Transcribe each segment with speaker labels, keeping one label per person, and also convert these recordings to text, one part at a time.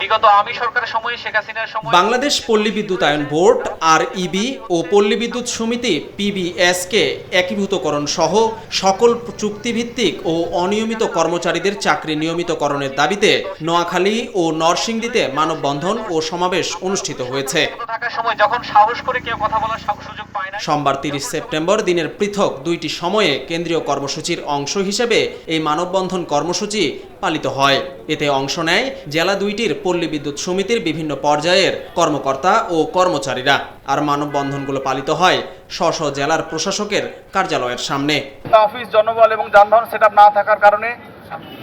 Speaker 1: বিগত আমি সরকারের সময় শেখ হাসিনার সময়
Speaker 2: বাংলাদেশ পল্লী বিদ্যুতায়ন বোর্ড আর ইবি ও পল্লী বিদ্যুৎ সমিতি পিবিএসকে একীভূতকরণ সহ সকল চুক্তিভিত্তিক ও অনিয়মিত কর্মচারীদের চাকরি নিয়মিতকরণের দাবিতে নোয়াখালী ও নরসিংদীতে মানববন্ধন ও সমাবেশ অনুষ্ঠিত হয়েছে। সোমবার তিরিশ সেপ্টেম্বর দিনের পৃথক দুইটি সময়ে কেন্দ্রীয় কর্মসূচির অংশ হিসেবে এই মানববন্ধন কর্মসূচি পালিত হয়। এতে অংশ নেয় জেলা দুইটির পল্লী বিদ্যুৎ সমিতির বিভিন্ন পর্যায়ের কর্মকর্তা ও কর্মচারীরা। আর মানববন্ধনগুলো পালিত হয় স্ব স্ব জেলার প্রশাসকের কার্যালয়ের সামনে।
Speaker 3: অফিস জনবল এবং যানবাহন সেট না থাকার কারণে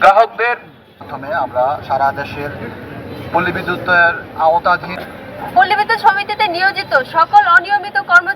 Speaker 3: গ্রাহকদের
Speaker 4: মাধ্যমে আমরা সারা দেশের পল্লী বিদ্যুতের আওতাধীন
Speaker 5: পল্লী বিদ্যুৎ সমিতিতে নিয়োজিত সকল অনিয়মিত দ্রুত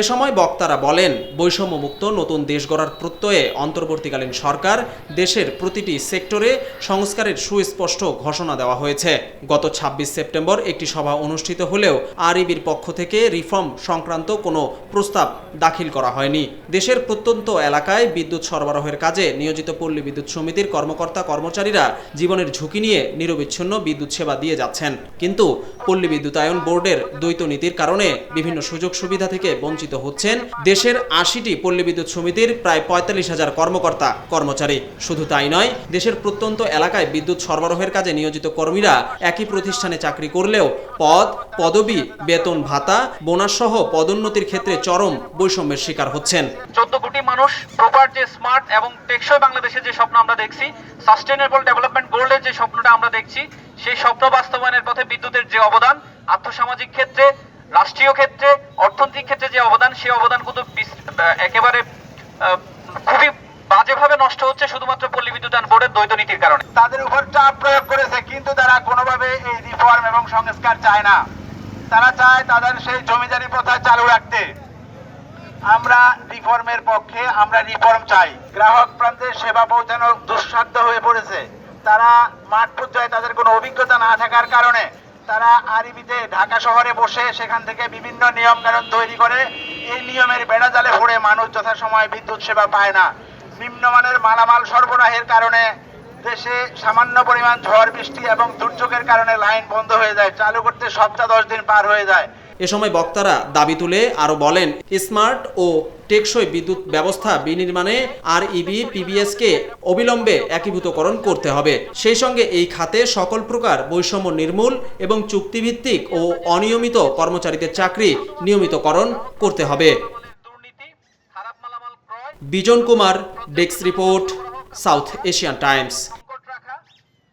Speaker 2: এ সময় বক্তারা বলেন, বৈষম্যমুক্ত নতুন দেশ গড়ার প্রত্যয়ে অন্তর্বর্তীকালীন সরকার দেশের প্রতিটি সেক্টরে সংস্কারের সুস্পষ্ট ঘোষণা দেওয়া হয়েছে। গত ২৬ সেপ্টেম্বর একটি সভা অনুষ্ঠিত হলেও আরইবির পক্ষ থেকে রিফর্ম সংক্রান্ত কোনো প্রস্তাব দাখিল করা হয়নি। দেশের প্রত্যন্ত এলাকায় বিদ্যুৎ সরবরাহের কাজে নিয়োজিত পল্লী বিদ্যুৎ সমিতির কর্মকর্তা কর্মচারীরা জীবনের ঝুঁকি নিয়ে নিরবিচ্ছিন্ন বিদ্যুৎ সেবা দিয়ে যাচ্ছেন। কিন্তু পল্লী বিদ্যুতায়ন বোর্ডের দ্বৈত নীতির কারণে বিভিন্ন সুযোগ সুবিধা থেকে বঞ্চিত হচ্ছেন দেশের আশিটি পল্লী বিদ্যুৎ সমিতির প্রায় পঁয়তাল্লিশ হাজার কর্মকর্তা, কর্মচারী। শুধু তাই নয়, দেশের প্রত্যন্ত এলাকায় বিদ্যুৎ সরবরাহের কাজে নিয়োজিত কর্মীরা একই প্রতিষ্ঠানে চাকরি করলেও পদ, পদবি, বেতন ভাতা বোনাস সহ পদোন্নতির ক্ষেত্রে চরম বৈষম্যের শিকার হচ্ছেন।
Speaker 1: চোদ্দ কোটি মানুষ প্রপার যে স্মার্ট এবং টেকসই বাংলাদেশের যে স্বপ্ন আমরা দেখছি সাস্টেনেবল ডেভেলপমেন্ট গোল্ডের যে স্বপ্নটা আমরা দেখছি, সেই স্বপ্ন বাস্তবায়নের পথে বিদ্যুতের যে অবদান, আর্থসামাজিক ক্ষেত্রে রাষ্ট্রীয় ক্ষেত্রে, অর্থনৈতিক ক্ষেত্রে যে অবদান সেই অবদান কিন্তু একেবারে খুবই বাজেভাবে নষ্ট হচ্ছে শুধুমাত্র পল্লী বিদ্যুতায়ন বোর্ডের দ্বৈত নীতির কারণে।
Speaker 3: তাদের উপর চাপ প্রয়োগ করেছে, কিন্তু তারা কোনোভাবে এই রিফর্ম এবং সংস্কার চায় না। তারা চায় তাদের সেই জমিদারি প্রথা চালু রাখতে। আমরা রিফর্মের পক্ষে, আমরা রিফর্ম চাই। গ্রাহক প্রান্তে সেবা পৌঁছানো দুঃসাধ্য হয়ে পড়েছে। তারা মাঠ পর্যায়ে তাদের কোনো অভিজ্ঞতা না থাকার কারণে তারা আরবিতে ঢাকা শহরে বসে সেখান থেকে বিভিন্ন নিয়ম কানুন তৈরি করে এই নিয়মের বেড়া জালে ভরে মানুষ যথাসময় বিদ্যুৎ সেবা পায় না। নিম্নমানের মালামাল সরবরাহের কারণে দেশে সামান্য পরিমাণ ঝড়, বৃষ্টি এবং দুর্যোগের কারণে লাইন বন্ধ হয়ে যায়। চালু করতে সপ্তাহ দশ দিন পার হয়ে যায়।
Speaker 2: এ সময় বক্তারা দাবি তুলে আরও বলেন, স্মার্ট ও টেকসই বিদ্যুৎ ব্যবস্থা বিনির্মাণে আর ইবি পিবিএসকে অবিলম্বে একীভূতকরণ করতে হবে। সেই সঙ্গে এই খাতে সকল প্রকার বৈষম্য নির্মূল এবং চুক্তিভিত্তিক ও অনিয়মিত কর্মচারীদের চাকরি নিয়মিতকরণ করতে হবে। Bijan Kumar, desk report, South Asian Times.